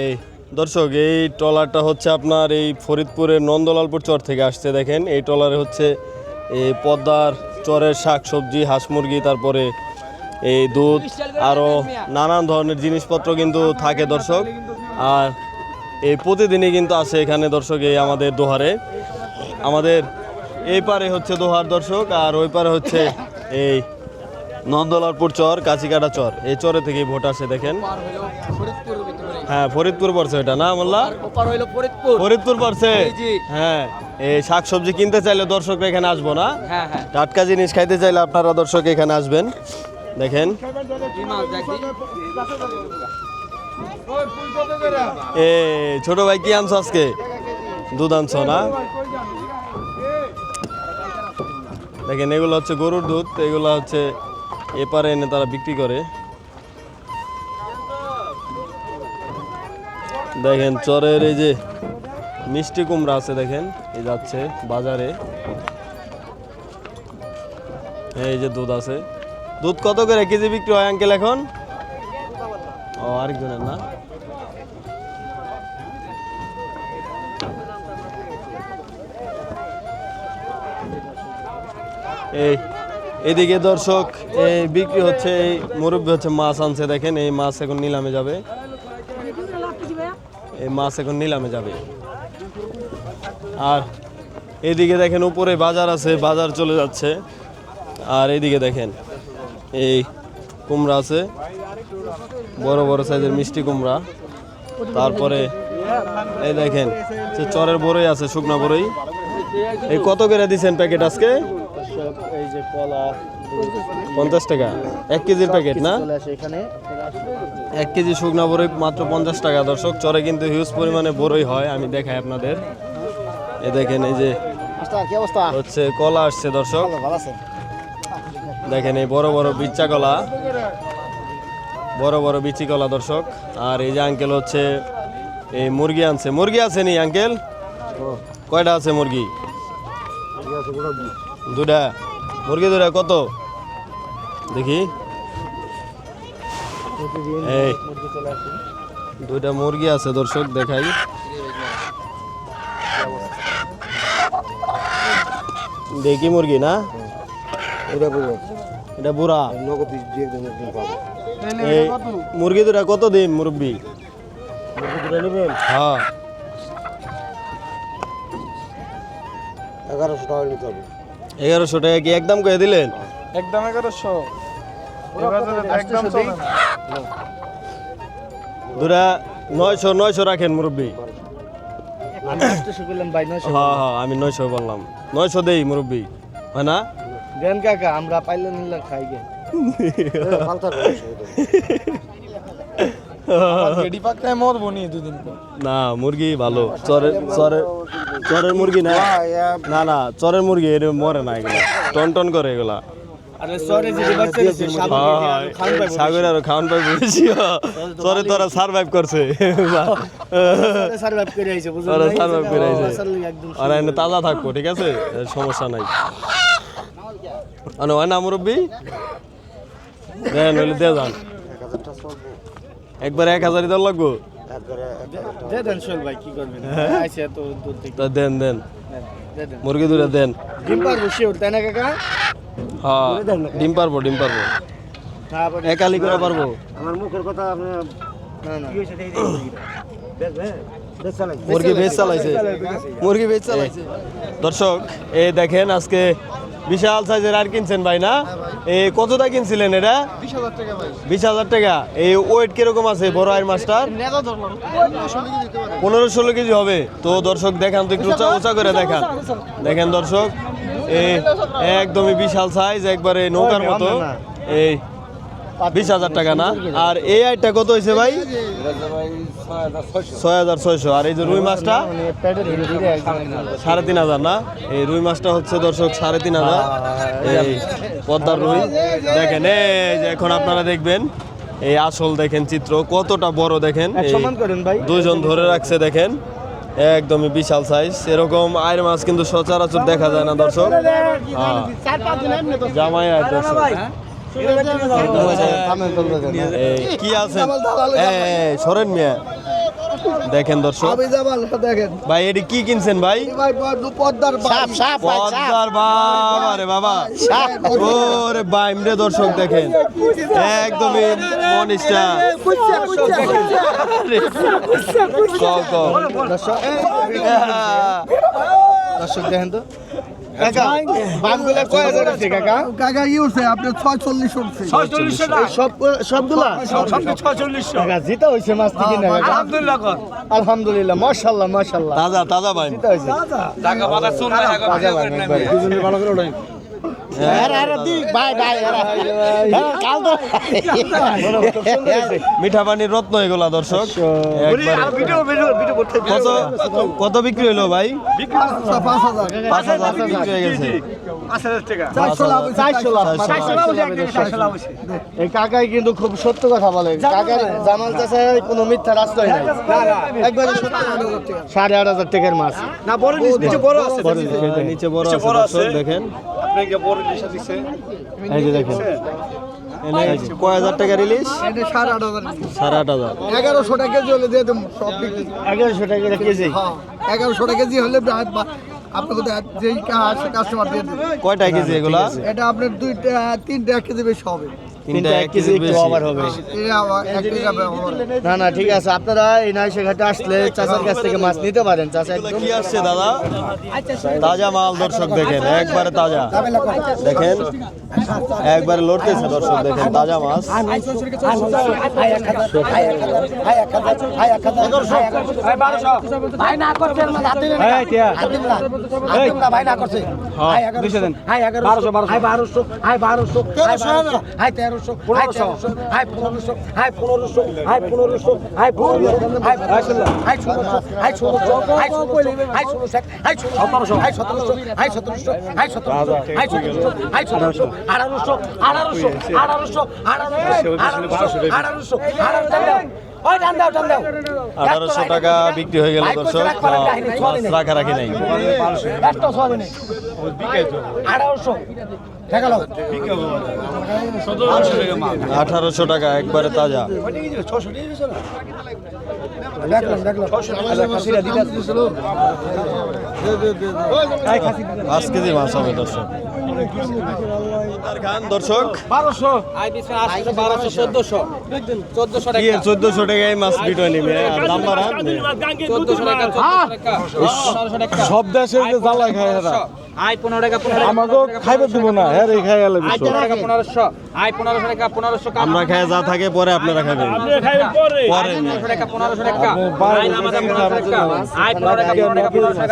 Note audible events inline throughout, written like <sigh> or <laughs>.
এই দর্শক, এই ট্রলারটা হচ্ছে আপনার এই ফরিদপুরের নন্দলালপুর চর থেকে আসছে, দেখেন। এই ট্রলারে হচ্ছে এই পদ্মার চরের শাক, সবজি, হাঁস মুরগি, তারপরে এই দুধ আরও নানান ধরনের জিনিসপত্র কিন্তু থাকে দর্শক। আর এই প্রতিদিনই কিন্তু আসে এখানে দর্শক এই আমাদের দোহারে। আমাদের এই পারে হচ্ছে দোহার দর্শক, আর ওই পারে হচ্ছে এই নন্দলালপুর চর, কাছিকাটা চর। এই চরে থেকেই ভোট আসে, দেখেন। হ্যাঁ ফরিদপুর পড়ছে এটা না মোল্লা? ওপার হইল ফরিদপুর। ফরিদপুর পড়ছে। হ্যাঁ এই শাকসবজি কিনতে চাইলে দর্শকরা এখানে আসব না? হ্যাঁ হ্যাঁ। টাটকা জিনিস খাইতে চাইলে আপনারা দর্শক এখানে আসবেন। দেখেন। এ ছোট ভাই কি আনছো আজকে? দুধ আনছো না? দেখেন এগুলো হচ্ছে গরুর দুধ এগুলো হচ্ছে এপারে এনে তারা বিক্রি করে। দেখেন, চরের এই যে মিষ্টি কুমড়া আছে দেখেন, এই যাচ্ছে বাজারে। এই যে দুধ আছে। দুধ কত করে কেজি বিক্রি হয়, আঙ্কেল, এখন? ও, আরেকজনের না? এই, এদিকে দর্শক, এই বিক্রি হচ্ছে, এই মুরব্বী হচ্ছে মাছ আনছে, দেখেন, এই মাছ এখন নিলামে যাবে। মাছ এখন নিলামে যাবে। আর এদিকে দেখেন উপরে বাজার আছে, বাজার চলে যাচ্ছে। আর এইদিকে দেখেন এই কুমড়া আছে, বড় বড় সাইজের মিষ্টি কুমড়া। তারপরে এই দেখেন সে চরের বড়ই আছে, শুকনা বড়ই। এই কত করে দিচ্ছেন প্যাকেট আজকে? এই যে কলা পঞ্চাশ টাকা। এক কেজির প্যাকেট না? এক কেজি শুকনা বড়ই মাত্র পঞ্চাশ টাকা দর্শক। চরে কিন্তু হিউজ পরিমাণে বড়ই হয় আমি দেখাই আপনাদের। এ দেখেন এই যে অবস্থা? হচ্ছে কলা আসছে দর্শক। দেখেন এই বড় বড় বিচ্চা কলা। বড় বড় বিচি কলা দর্শক। আর এই যে আঙ্কেল হচ্ছে এই মুরগি আনছে। মুরগি আছে নি আঙ্কেল কয়টা আছে মুরগি? দুটা। মুরগি দুটা কত? দেখি। এই দুইটা মুরগি আছে দর্শক দেখাই। দেখি মুরগি না? এটা বুড়া। এই মুরগি দুটা কত দিন মুরব্বি? হ্যাঁ। এগারোশো টাকা নিতে হবে। এগারোশো টাকা কি একদম করে দিলেন? একদম এগারোশো। একদম দুটা নয়শো নয়শো রাখেন মুরব্বি। হ্যাঁ হ্যাঁ আমি নয়শো বললাম। নয়শো দেই মুরব্বি হয় না? দেন কাকা আমরা পাইলে নিলে খাই গে। মরবো নি মুরগি ভালো। চরের চরের চরের মুরগি না। না না চরের মুরগি এর মরে না এগুলা। টন টন করে এগুলা। আরে সরে যে বাচ্চা দিছে সাগর আর খাওয়ান পাই বলেছি। <laughs> তোরা সার্ভাইভ করছে। সার্ভাইভ করে আইছে ওরা সার্ভাইভ করে আইছে। আর এনে তাজা থাকব ঠিক আছে? সমস্যা নাই। আনো হয় না মুরব্বি। দেন হইলে দিয়ে যান। একবার এক হাজারই দর লাগবো? দেন কি করবেন? আইছে তো দূর থেকে। তা দেন দেন। দেন। মুরগি দুটা দেন। ডিম পারব শিওর তাই না কাকা? হ্যাঁ ডিম পারব ডিম পারব। একালি করে পারব। আমার মুখের কথা আপনি না না। মুরগি ভেজ চালাইছে। মুরগি ভেজ চালাইছে। দর্শক এই দেখেন আজকে বিশাল সাইজের আর কিনছেন ভাই না? এই কতটা কিনছিলেন এটা? বিশ হাজার টাকা এই ওয়েট কীরকম আছে বড় আয়ের মাছটার পনেরো ষোলো কেজি হবে। তো দর্শক দেখান তো একটু উঁচা উঁচা করে দেখান। দেখেন দর্শক এই একদমই বিশাল সাইজ একবারে নৌকার মতো। এই বিশ হাজার টাকা না? আর এই আইটা কত হয়েছে ভাই? ছয় হাজার ছয়শো। আর এই যে রুই মাছটা? সাড়ে তিন হাজার না? এই রুই মাছটা হচ্ছে দর্শক সাড়ে তিন হাজার। এই পদ্মার রুই। দেখেন এই যে এখন আপনারা দেখবেন এই আসল দেখেন চিত্র কতটা বড় দেখেন। এই সমান করেন ভাই। দুইজন ধরে রাখছে দেখেন একদমই বিশাল সাইজ এরকম আয়ের মাছ কিন্তু সচরাচর দেখা যায় না দর্শক। হ্যাঁ। জামাই আয় দর্শক। কি এই, সরেন মিয়া দেখেন দর্শক ভাই এটি কি কিনছেন ভাই পদ্মার বাবা রে বাইম রে দর্শক দেখেন একদমই দর্শক দেখেন তো কাকা উঠছে আপনার ছয় চল্লিশ উঠছে সব সবগুলা? জিতা হয়েছে মাছ থেকে আলহামদুলিল্লাহ মাশাল্লাহ মাশাল্লাহ তাজা তাজা ভাই। জিতা হয়েছে দুজনে ভালো করে মিঠা পানির রত্ন এগুলা দর্শক। কত কত বিক্রি হলো ভাই? পাঁচ হাজার। বিক্রি হয়ে গেছে। কাকাই কিন্তু খুব সত্য কথা বলে। কাকার জামাল চাষার কোনো মিথ্যা নাই। একবারে সাড়ে আট হাজার টাকার মাছ। না বড় নিচে বড় আছে। নিচে বড় আছে দর্শক দেখেন এই যে দেখেন। কয় হাজার টাকা রিলিজ সাড়ে আট হাজার। সাড়ে আট হাজার। এগারোশো টাকা কেজি হলে দিয়ে দেবো সব বিক্রি। এগারোশো টাকা কেজি? হ্যাঁ এগারোশো টাকা কেজি হলে বা- বা- আপনাকে যেই কাস্টমার দিয়ে দেবে। কয়টা কেজি এগুলা? এটা আপনার দুইটা তিনটা এক কেজি বেশি হবে। তিনটা এক কেজি হবে। না না ঠিক আছে। আপনারা এই আসলে চাচার কাছ থেকে মাছ নিতে পারেন। চাচা একদম কি আসছে দাদা? তাজা মাল দর্শক দেখেন। একবারে তাজা। দেখেন। একবারে লড়তেছে দর্শক দেখেন। তাজা মাছ। হাই বারোশো বারোশো। বারোশো। তেরোশো। হাই পনেরোশো হাই পনেরোশো হাই পনেরোশো হাই পনেরোশো হাই পনেরোশো হাই পনেরোশো হাই ষোলোশো হাই ষোলোশো হাই ষোলোশো হাই ষোলোশো হাই সতেরোশো। হাই সতেরোশো হাই সতেরোশো হাই সতেরোশো হাই সতেরোশো হাই সতেরোশো আঠারোশো আঠারোশো আঠারোশো আঠারোশো আঠারোশো আঠারোশো টান দাও আঠারোশো টাকা বিক্রি হয়ে গেল দর্শক। রাখা রাখি নাই। ছয় নেই আঠারোশো। টাকা একবারে তাজা। দেখলাম পাঁচ কেজি মাছ হবে দর্শক। খান দর্শক। কি চোদ্দশো। টাকায় মাছ বিটো নিবে আর দাম বাড়ান। সব দেশে জ্বালায় জ্বালা খায় এরা। আই পনেরো টাকা পনেরো খাইবে দিব না। হ্যাঁ খাই গেলে আই 1500 টাকা 1500 টাকা আমরা খায় যা থাকে পরে আপনারা খাবেন আপনি খাবেন পরে পরে 1500 টাকা 1500 টাকা আই 1500 টাকা 1500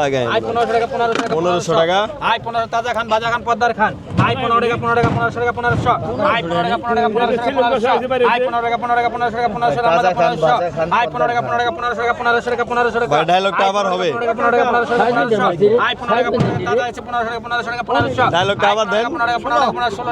টাকা আই 1500 টাকা 1500 টাকা আই তাজা খান বাজা খান পদ্দার খান আই 15 টাকা 15 টাকা 1500 টাকা 1500 আই 15 টাকা 15 টাকা 1500 আই 15 টাকা 15 টাকা 1500 টাকা 1500 টাকা 1500 আই 15 টাকা 15 টাকা 1500 টাকা 1500 টাকা 1500 টাকা ডায়লগটা আবার হবে 15 টাকা 1500 টাকা আই 15 টাকা 1500 টাকা 1500 টাকা 1500 ডায়লগটা আবার দেন 15 টাকা টাকা 1500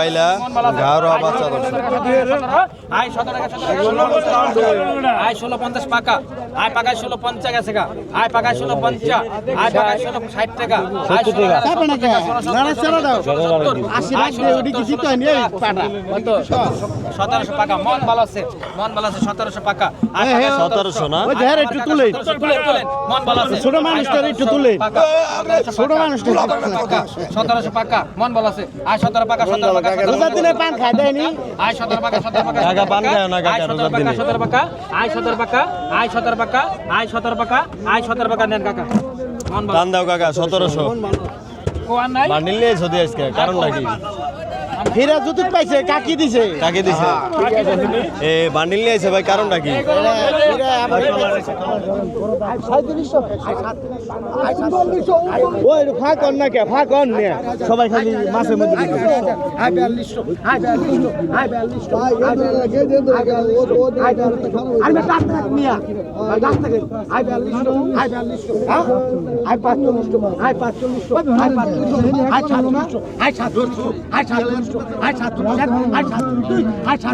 বাইলা বাচ্চা সতেরো ষোলো পঞ্চাশ পাকা। আই পাকা ষোলো পঞ্চাশ গেছে গা। ষোলো পঞ্চাশ। ষোলো ষাট টাকা। আই ষোলো টাকা। সতেরোশো পাকা। মন ভালো আছে মন ভালো আছে সতেরোশো পাকা। আই সতেরোশো। না? একটু তুলে মন ভালো আছে। ছোট মানুষটার একটু তুলে ছোট মানুষটা সতেরোশো পাকা মন ভালো আছে। আই সতেরো পাকা সতেরো পাকা রোজার দিনে পান খাই দেয়নি? আই সতেরো পাকা পাকা। পান খায় না রোজার পাকা দিনে। পাকা পাকা পাকা নেন কাকা। দান দাও কাকা নাই? আজকে? কারণ নাকি হীরা জুতুক পাইছে কাকি দিছে কাকে দিছে এ বান্ডিল নিয়ে আইছে ভাই কারণটা কি ওই ফাঁক অন না কে ফাঁক অন নে সবাই খালি মাছের মধ্যে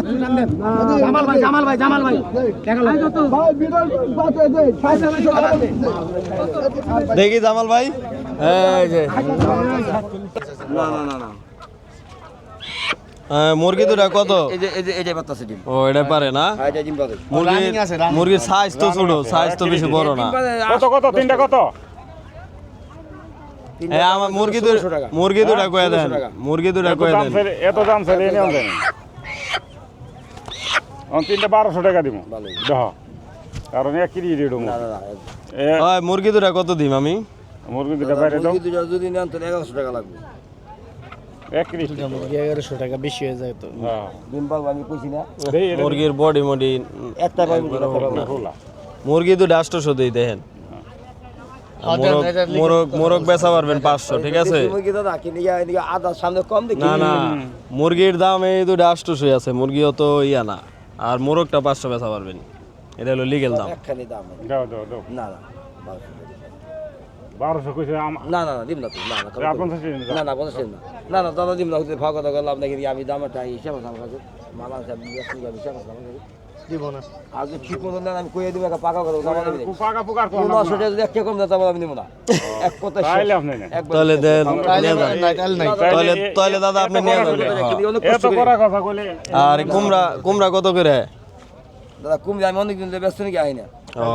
দিবে জামাল ভাই জামাল ভাই জামাল ভাই। দেখি জামাল ভাই। এই যে। হ্যাঁ, মুরগি দুটা কত? এই যে এই যে এই যে বাচ্চা ডিম। ও এটা পারে না? হ্যাঁ পাবে মুরগির সাইজ তো ছোট সাইজ তো বেশি বড় না। কত কত তিনটা কত? আমার মুরগি দুটা মুরগি দুটা কয়ে দেন মুরগি দুটা কয়ে দেন। এত দাম ছেড়ে এনে আনতে তিনটা বারোশো টাকা দিব দেহ। কারণ এক কেজি রেট মুরগি দুটা কত দিম আমি? মুরগি দুটা বাইরে দাও। মুরগি দুটো যদি নেন তাহলে এগারোশো টাকা লাগবে। এক কেজি এগারোশো টাকা বেশি হয়ে যায় তো। হ্যাঁ। ডিম পাবো আমি কইছি না। দেই এটা মুরগির বডি মডি একটা পাবো খোলা। মুরগি দুটা আষ্টশো দিই দেখেন। মোরগ মোরগ মোরগ বেচা পারবেন পাঁচশো ঠিক আছে মুরগি দাদা কিনে গিয়ে এদিকে আধা সামনে কম দেখি না না মুরগির দাম এই দুটো আষ্টশোই আছে মুরগিও তো ইয়া না আর মোরগটা পাঁচশো বেচা পারবেন এটা হলো লিগেল দাম একখানি দাম দাও দাও দাও না না বারোশো। বারোশো কইছে না না না দিম না না না পঞ্চাশ না না পঞ্চাশ না না না দাদা দিম না ভাগ কথা করলাম নাকি আমি দামটা হিসাব আছে আমার কাছে মালা আছে হিসাব আছে আমার কাছে দিব না। ঠিক আমি কইয়ে দিব একটা পাকা দাম নশো টাকা যদি একটা কম দেয় আমি দিব না। এক কথা তাইলে আপনি তাহলে দেন তাইলে নাই তাইলে দাদা আপনি নিয়ে যান। এত কষ্ট কথা কইলে আর কুমড়া কুমড়া কত করে? দাদা কমবে আমি অনেক দিন ধরে ব্যস্ত নাকি আই না। ও।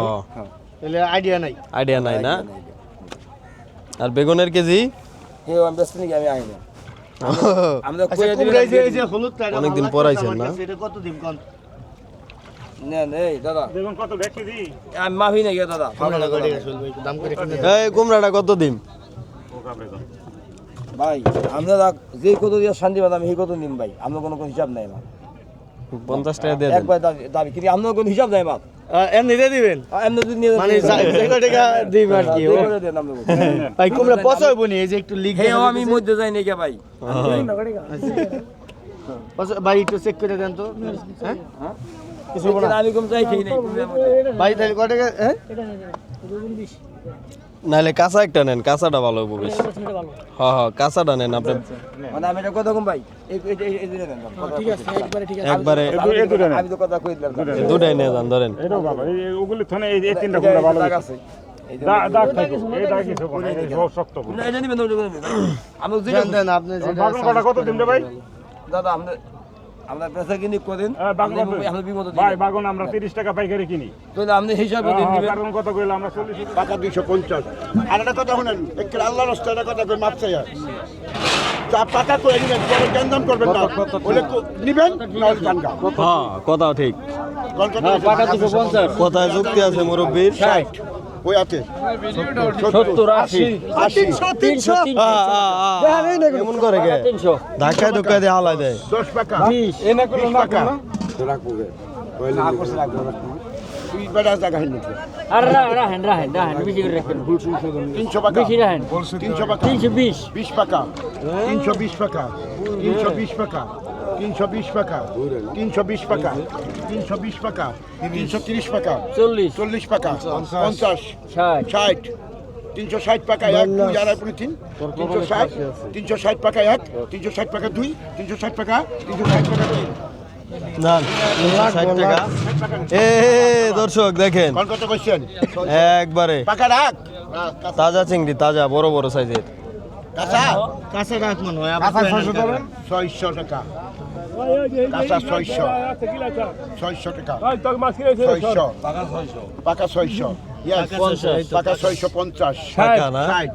তাহলে আইডিয়া নাই। আইডিয়া নাই না? আর বেগুনের কেজি? কেউ আমি ব্যস্ত নাকি আমি আই না। <laughs> আমরা আচ্ছা অনেকদিন পর আইছেন না? কত দিন কুমড়াটা কত ভাই আমরা যে কত দিয়ে শান্তি পাতাম সেই কত নিম ভাই? আমরা কোনো কোনো হিসাব নাই আমার পঞ্চাশ টাকা দিয়ে একবার দাবি দাবি কিন্তু আমরা কোনো হিসাব নাই এমনি দিয়ে দিবেন? এমনি মানে কয় টাকা দিন আর কি ও। দেন আমরা ভাই কুমড়া নি এই যে একটু হেও আমি মধ্যে যাই নাকি ভাই। পচা- ভাই একটু চেক করে দেন তো। হ্যাঁ? কিছু না। আমি কম যাই খেয়ে নাই। ভাই তাহলে কয় টাকা? হ্যাঁ? নাহলে কাঁচা একটা নেন কাঁচাটা ভালো হব বেশ। হ্যাঁ হ্যাঁ কাঁচাটা নেন আপনি। মানে আমি এটা কম ভাই। এই এই এই- এই দিলে দেন ঠিক আছে একবারে ঠিক একবারে এই দুটো নেন আমি তো কথা কই দিলাম দুটাই নিয়ে যান ধরেন। বাবা ওগুলি থনে এই তিনটা ভালো আছে। আপনি দাদা আমরা আমরা পেশা কিনি করেন হ্যাঁ, বাগুন কত? ভাই বাগুন আমরা 30 টাকা পাইকারি কিনি। তাহলে আপনি হিসাব করে হ্যাঁ, কত কইলা আমরা 40 টাকা। দুইশো পঞ্চাশ। আর একটা কথা শুনেন একটু আল্লাহ রাস্তাটা কথা কই মাপ চাই চা পাকা করে নিবেন পরে জ্ঞান করবেন না বলে নিবেন জানগা? হ্যাঁ কথা ঠিক। কথায় যুক্তি আছে মুরব্বীর ষাট। ওই আছে সত্তর আশি। আশি তিনশো এমন করে কে? ধাক্কায় ধুক্কায় দিয়ে হালাই দেয়। দশ টাকা এনে করল না রাখব গে তুই বেড়া জায়গা হেন আর রাহেন রাহেন রাহেন বেশি করে রাখেন। তিনশো টাকা বেশি রাহেন তিনশো বিশ। বিশ টাকা তিনশো বিশ টাকা তিনশো বিশ টাকা তিনশো বিশ টাকা তিনশো বিশ টাকা তিনশো বিশ টাকা তিনশো তিরিশ টাকা চল্লিশ। চল্লিশ টাকা পঞ্চাশ। ষাট। তিনশো ষাট টাকা এক দুই আড়াই পনেরো তিন তিনশো ষাট তিনশো ষাট টাকা এক তিনশো ষাট টাকা দুই তিনশো ষাট টাকা তিনশো ষাট টাকা তিন। না ষাট টাকা। এ দর্শক দেখেন। একবারে। পাকা তাজা চিংড়ি তাজা বড় বড় সাইজের। কাঁচা? রাখ মনে হয় ছয়শো টাকা। কাঁচা ছয়শো। ছয়শো টাকা। ছয়শো। পাকা ছয়শো। পাকা ছয়শো পঞ্চাশ। ষাট।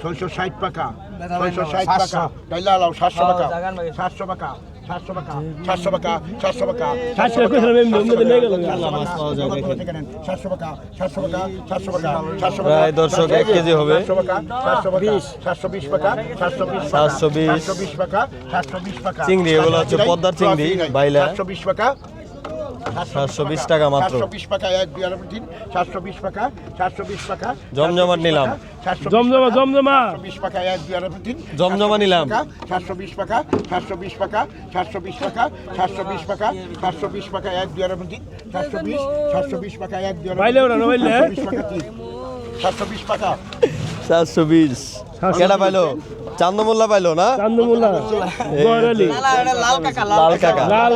ছয়শো ষাট টাকা ছয়শো ষাট টাকা ডাইলা আলাও সাতশো টাকা সাতশো টাকা সাতশো টাকা। সাতশো টাকা সাতশো টাকা। সাতশো টাকা কইছিলাম এমনি, এমনি তো নিয়ে গেল। সাতশো টাকা সাতশো টাকা সাতশো টাকা সাতশো প্রায় দর্শক এক কেজি হবে। সাতশো টাকা বিশ। টাকা সাতশো বিশ সাতশো বিশ। সাতশো বিশ টাকা সাতশো বিশ টাকা। চিংড়ি, এগুলো হচ্ছে পদ্মার চিংড়ি, বাইলা। সাতশো বিশ টাকা সাতশো বিশ টাকা মাত্র সাতশো বিশ টাকা এক আড়াই তিন সাতশো বিশ টাকা সাতশো বিশ টাকা জমজমাট নিলাম। জমজমা জমজমা বিশ টাকা এক আড়াই তিন জমজমা নিলাম। সাতশো বিশ টাকা সাতশো বিশ টাকা সাতশো বিশ টাকা সাতশো বিশ টাকা সাতশো বিশ টাকা এক আড়াই তিন সাতশো বিশ সাতশো বিশ টাকা এক দুই বাইলে ওরা বাইলে? সাতশো বিশ টাকা সাতশো বিশ কেটা পাইলো? চান্দমোল্লা পাইলো না? চান্দমুল্লা। লাল কাকা লাল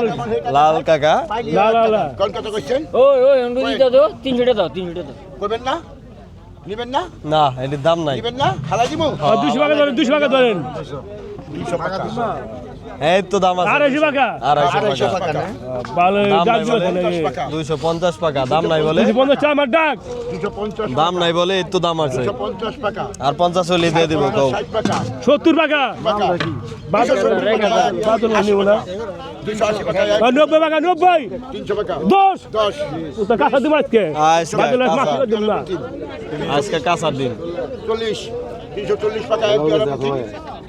লাল কাকা। লাল। লাল কলকাতা করছেন ওই ওই দাও তিনশো টাকা দাও তিনশো টাকা করবেন না? নিবেন না? না এটির দাম নাই। নিবেন না? হালা দিব দুশো টাকা ধরেন দুশো টাকা ধরেন। দুইশো টাকা। এই তো দাম আছে আড়াইশো টাকা আড়াইশো টাকা ভালো দুইশো পঞ্চাশ টাকা দাম নাই বলে। পঞ্চাশ আমার ডাক। দাম নাই বলে এই দাম আছে। আর পঞ্চাশ হলে দিয়ে দিব কৌ সত্তর টাকা আজকে। কাঁচার দিন। চল্লিশ। তিনশো চল্লিশ টাকা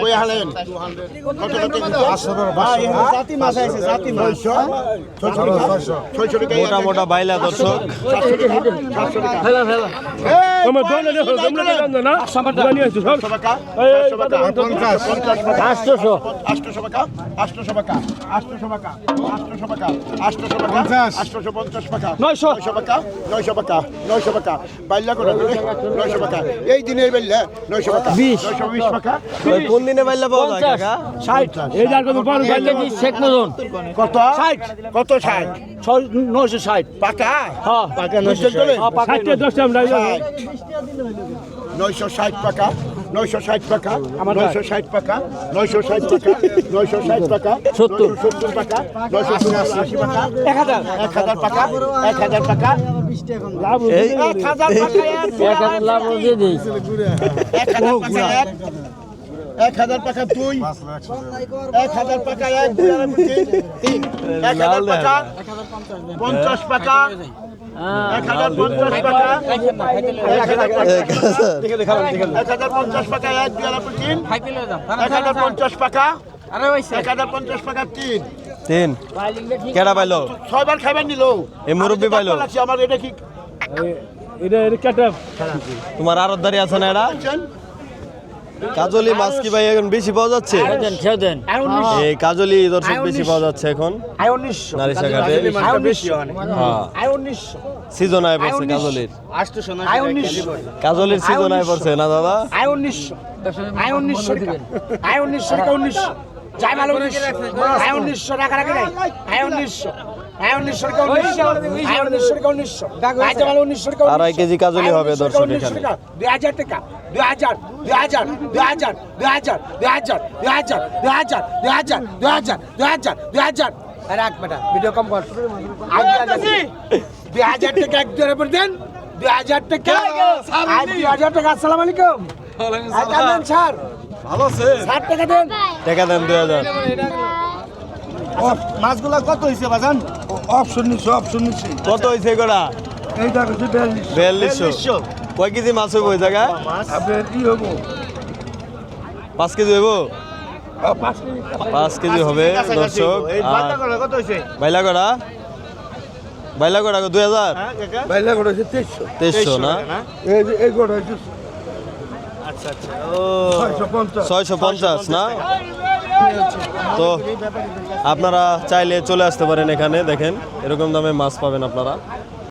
কই হালেন কত কত মোটা মোটা বাইলা দর্শক। এই দিনের বেলা নয়শো টাকা। নয়শো বিশ টাকা। দিনে বাইলা পাওয়া যায় কাকা? ষাট। এই যার কত পান এক কেজি শেখ মদন কত? ষাট। কত ষাট? নয়শো ষাট। পাকা? হ্যাঁ। পাকা নয়শো ষাট। টাকা নয়শো ষাট টাকা নয়শো ষাট টাকা নয়শো ষাট টাকা নয়শো ষাট টাকা সত্তর। সত্তর টাকা নয়শো আশি টাকা এক হাজার। এক হাজার টাকা এক হাজার টাকা লাভ এক হাজার টাকা এক এক হাজার লাভ দিয়ে দিই। এক হাজার টাকা এক হাজার টাকা দুই এক হাজার টাকা এক তিন এক হাজার টাকা পঞ্চাশ টাকা এক হাজার পঞ্চাশ টাকা এক হাজার এক হাজার। এক হাজার পঞ্চাশ টাকা এক দুই আর তিন। এক হাজার পঞ্চাশ টাকা এক হাজার পঞ্চাশ টাকা তিন। তিন। কেডা পাইলো? ছয়বার খাইবার নিল। এই মুরব্বি পাইলো। আমার এটা কি? এটা এটা কেটে তোমার আরতদারি আছে না এটা? কাজলি মাছ কি ভাই এখন বেশি পাওয়া যাচ্ছে? এই কাজলি দর্শক বেশি পাওয়া যাচ্ছে এখন। নারিশা ঘাটে হ্যাঁ সিজন আয় পড়ছে কাজলির। কাজলির সিজন আয় পড়ছে না দাদা? আয় উনিশশো আয় উনিশশো টাকা উনিশশো উনিশশো আয় উনিশশো টাকা রাখে নাই। আয় উনিশশো আয় উনিশশো টাকা উনিশশো আয় উনিশশো টাকা উনিশশো আয় তো ভালো উনিশশো টাকা আড়াই কেজি কাজলি হবে দর্শক এখানে দুই হাজার টাকা দুই হাজার দুই হাজার দুই হাজার দুই হাজার দুই হাজার দুই হাজার দুই হাজার দুই হাজার দুই হাজার দুই হাজার দুই হাজার রাখ বেটা ভিডিও কম কর আর দুই হাজার দুই হাজার টাকা এক দুয়ারে পর দেন দুই হাজার টাকা আর দুই হাজার টাকা আসসালামু আলাইকুম আর কেমন স্যার ভালো ষাট টাকা দেন টাকা দেন দুই হাজার মাছগুলা কত হয়েছে বাজান অপশন নিচ্ছি অপশন নিচ্ছি কত হয়েছে গোড়া এইটা হচ্ছে বিয়াল্লিশ। বিয়াল্লিশশো। কয় কেজি মাছ হইব ওই জায়গা আপনার ই হব পাঁচ কেজি হইব? পাঁচ কেজি। হবে দর্শক আর কত হয়েছে বাইলা করা বাইলা করা দুই হাজার? বাইলা করে হচ্ছে তেইশশো। তেইশশো না? এই যে হচ্ছে পঞ্চাশ। ছয়শো পঞ্চাশ না? তো আপনারা চাইলে চলে আসতে পারেন এখানে দেখেন এরকম দামে মাছ পাবেন আপনারা।